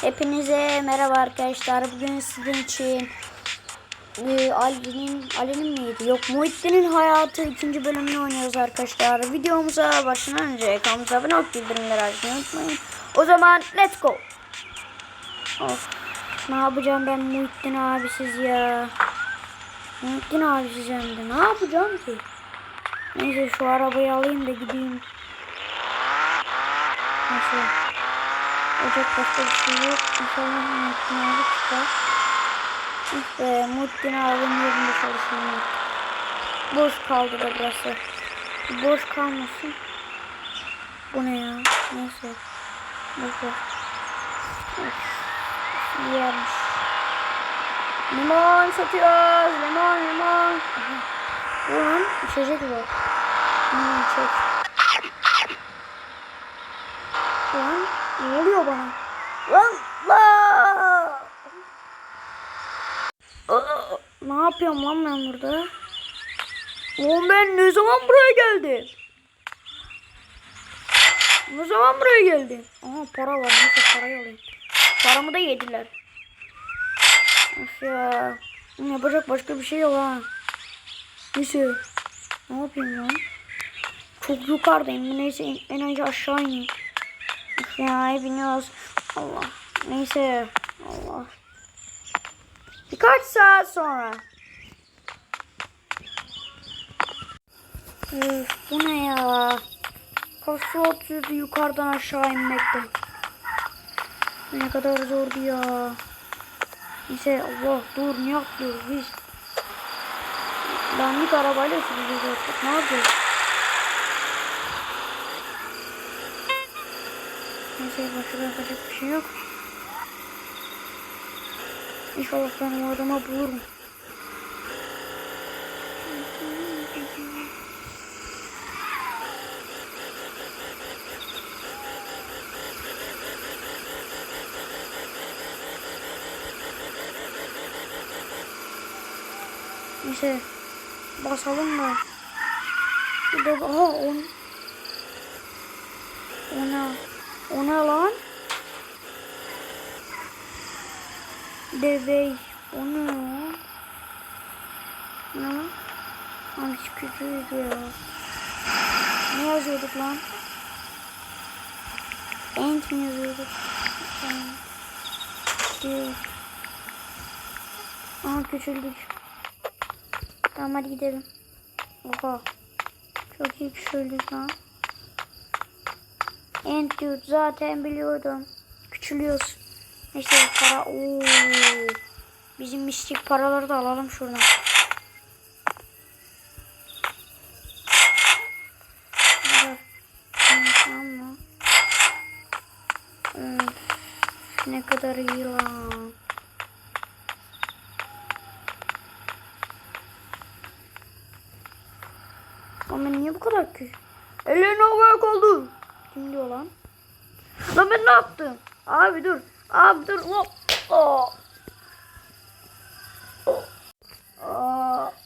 Hepinize merhaba arkadaşlar. Bugün sizin için e, Ali'nin Ali'nin miydi? Yok Muhittin'in hayatı ikinci bölümünü oynuyoruz arkadaşlar. Videomuza başından önce kanalımıza abone olup bildirimleri açmayı unutmayın. O zaman let's go. Of. Ne yapacağım ben Muhittin abisiz ya. Muhittin abisiz hem de. Ne yapacağım ki? Neyse şu arabayı alayım da gideyim. Neyse. Ocak başka bir şey yok. İnşallah Muhittin abi çıkar. Be Muhittin abinin yerinde artık. Boş kaldı da burası. Boş kalmasın. Bu ne ya? Neyse. Boş ver. Yermiş. Limon satıyoruz. Limon limon. Aha. Bu lan içecek var. Limon çek. Lan ne oluyor bana? Aa, Ne yapıyorum lan ben burada? Oğlum ben ne zaman buraya geldim? Ne zaman buraya geldim? Aha para var neyse parayı alayım. Paramı da yediler. Of ya. Yapacak başka bir şey yok ha. Neyse. Ne yapayım lan? Çok yukarıdayım. Neyse en önce aşağı ineyim. Of ya biniyoruz. Allah. Neyse. Allah. Birkaç saat sonra. Üf, bu ne ya? Saat sürdü yukarıdan aşağı inmekte. Ne kadar zordu ya. Neyse Allah dur ne yapıyoruz biz? Dandik arabayla süreceğiz artık. Ne yapıyoruz? Neyse başka yapacak bir şey yok. İnşallah ben o adamı bulurum. Neyse basalım da. Burada aha on. Ona. Ona lan. Deve. O ne ya? Ne? Kötüydü ya. Ne yazıyorduk lan? Ent mi yazıyorduk? Ent. Aha küçüldük. Tamam hadi gidelim. Oha. Çok iyi küçüldük lan. Diyor zaten biliyordum. Küçülüyoruz. Neyse para. Oo. Bizim mistik paraları da alalım şuradan. Ne kadar iyi lan. Ama niye bu kadar ki? Ellerini havaya kaldır. Kim diyor lan? Ben ne yaptım? Abi dur. Abi dur. Hop. Oh.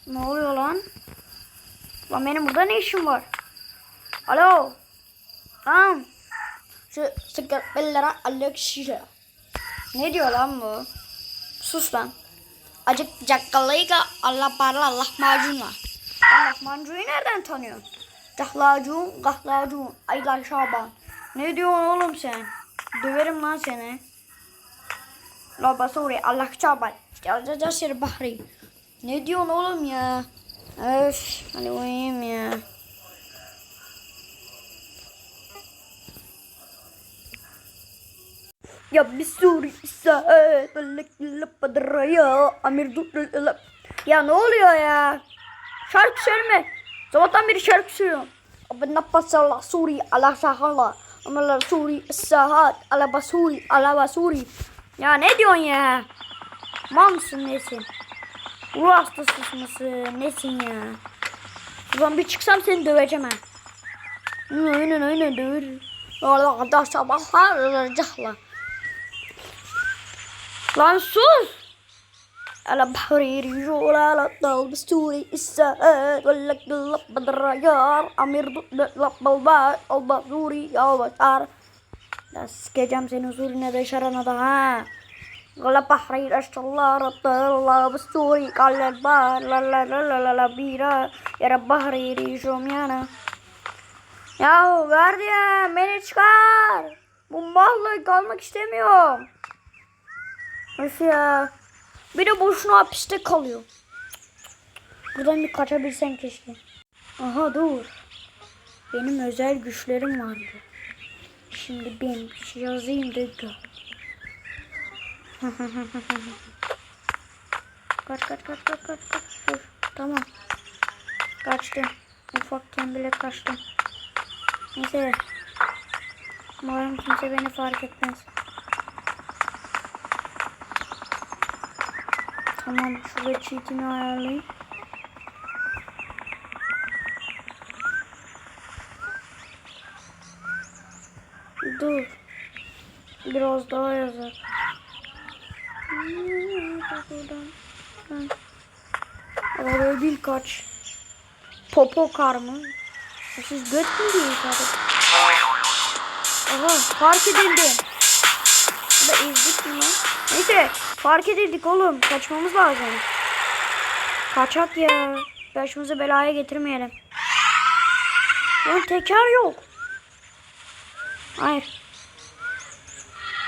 Ne oluyor lan? Lan benim burada ne işim var? Alo. Lan. Şu sıkıntılara alakşişe. Ne diyor lan bu? Sus lan. Acık cakkalıyla Allah parla Allah macunla. Allah mancuyu nereden tanıyorsun? Cahlacun, gahlacun, aylar şaban. Ne diyorsun oğlum sen? Döverim lan seni. La basuri Allah. Geleceğiz seni bahri. Ne diyorsun oğlum ya? Öf, hadi uyuyayım ya. Bir suri saat ya Amir Ya ne oluyor ya? Şarkı söyleme. Sabahtan beri şarkı söylüyorum. Abi napasalla suri ala sahala. Amala suri sahat ala basuri ala basuri. Ya ne diyorsun ya? Mal mısın nesin? Ruh hastası mısın? Nesin ya? Ulan bir çıksam seni döveceğim ha. Aynen aynen döverim. Allah da sabahlar cahla. Lan sus. على بحر يرجول على الطاول بستوري الساعات ولا قلب بدر يار أمير ضد بالبال البازوري يا بشار Ya sikeceğim seni huzuruna da şarana da ha. Gala bahri raşallah rabballah basturi kallal bar la la la la la la bira ya rab bahri rişum yana. Ya gardiyan beni çıkar. Bu malla kalmak istemiyorum. Öf ya. Bir de boşuna hapiste kalıyor. Buradan bir kaçabilsem keşke. Aha dur. Benim özel güçlerim vardı. Şimdi ben bir şey yazayım da gör. kaç kaç kaç kaç kaç kaç. Dur. Tamam. Kaçtım. Ufakken bile kaçtım. Neyse. Umarım kimse beni fark etmez. Tamam şurada cheat'imi ayarlayayım. Dur. Biraz daha yazar. Oraya değil kaç. Popo kar mı? Siz göt mü değil zaten? Aha fark edildi. Burada ezdik mi? Neyse fark edildik oğlum. Kaçmamız lazım. Kaçak ya. Başımızı belaya getirmeyelim. Lan teker yok. Hayır.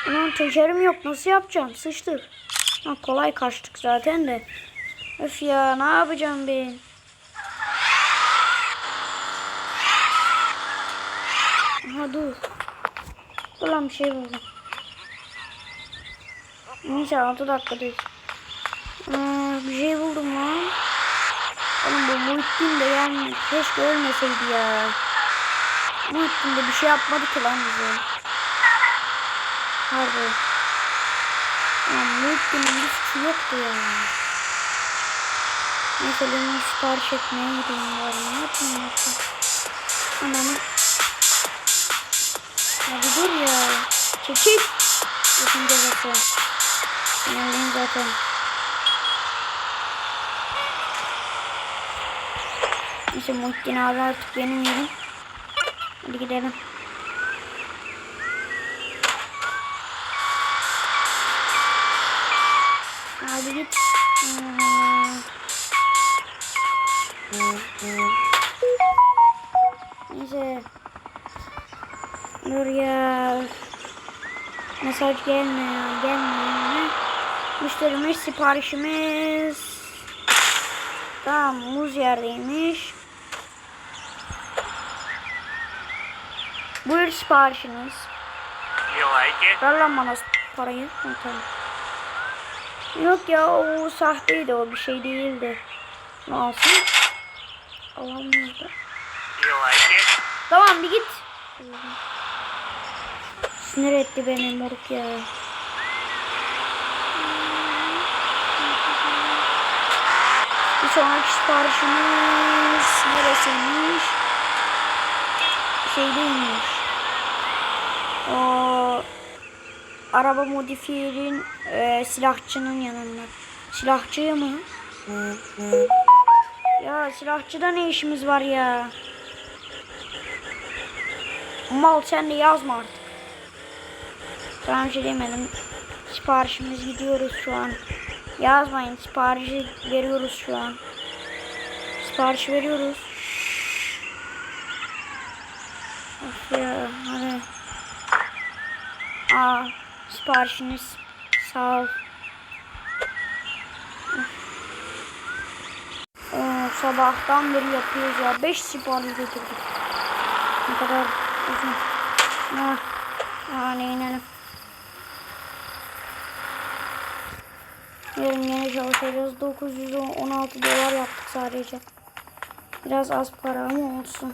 Lan tekerim yok. Nasıl yapacağım? Sıçtık. Ha, kolay kaçtık zaten de. Öf ya ne yapacağım ben? Aha dur. Dur bir şey buldum. Neyse 6 dakikadayız. Aa, bir şey buldum lan. Oğlum bu Muhittin de yani keşke ölmeseydi ya. Muhittin de bir şey yapmadı ki lan bize. Harbi. Ya Muhittin'in bir suçu yoktu ya. Neyse benim sipariş etmeye gideyim bari. Ne yapayım yoksa? Ananı. Ya bir dur ya. Çekil. Yapınca zaten. Sinirliyim zaten. Neyse Muhittin abi artık benim yerim. Hadi gidelim. Hadi git. Neyse. Dur ya. Mesaj gelmiyor. Gelmiyor. Müşterimiz siparişimiz. Tamam muz yerdeymiş. Buyur siparişiniz. You like it? Ver lan bana parayı. Ha, tamam. Yok ya o sahteydi o bir şey değildi. Ne olsun? Alamıyordu. You like it? Tamam bir git. Sinir etti beni moruk ya. Sonraki siparişimiz neresiymiş? Şeydeymiş. O araba modifiyerin e, silahçının yanında. Silahçı mı? Ya silahçıda ne işimiz var ya? Mal sen de yazma artık. Bir şey demedim. Siparişimiz gidiyoruz şu an. Yazmayın siparişi veriyoruz şu an. Sipariş veriyoruz. Of ya hadi. Aa siparişiniz sağ ol. Oo, sabahtan beri yapıyoruz ya. 5 sipariş getirdik. Ne kadar uzun. Ah, ah ne inelim. Yine çalışacağız. 916 dolar yaptık sadece. Biraz az para ama olsun.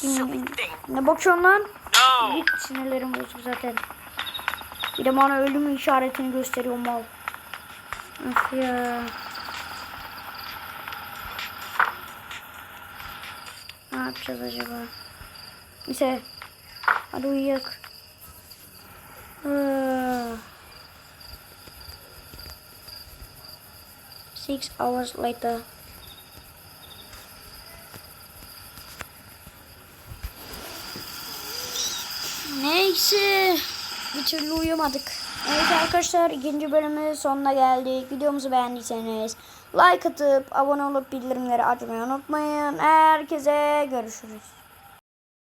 Hmm, Ne bakıyorsun lan? No! Sinirlerim bozuk zaten. Bir de bana ölüm işaretini gösteriyor mal. Of ya. Ne yapacağız acaba? Neyse. Hadi uyuyak. Six hours later. Ne? Neyse. Bir türlü uyumadık. Evet arkadaşlar ikinci bölümün sonuna geldik. Videomuzu beğendiyseniz like atıp abone olup bildirimleri açmayı unutmayın. Herkese görüşürüz.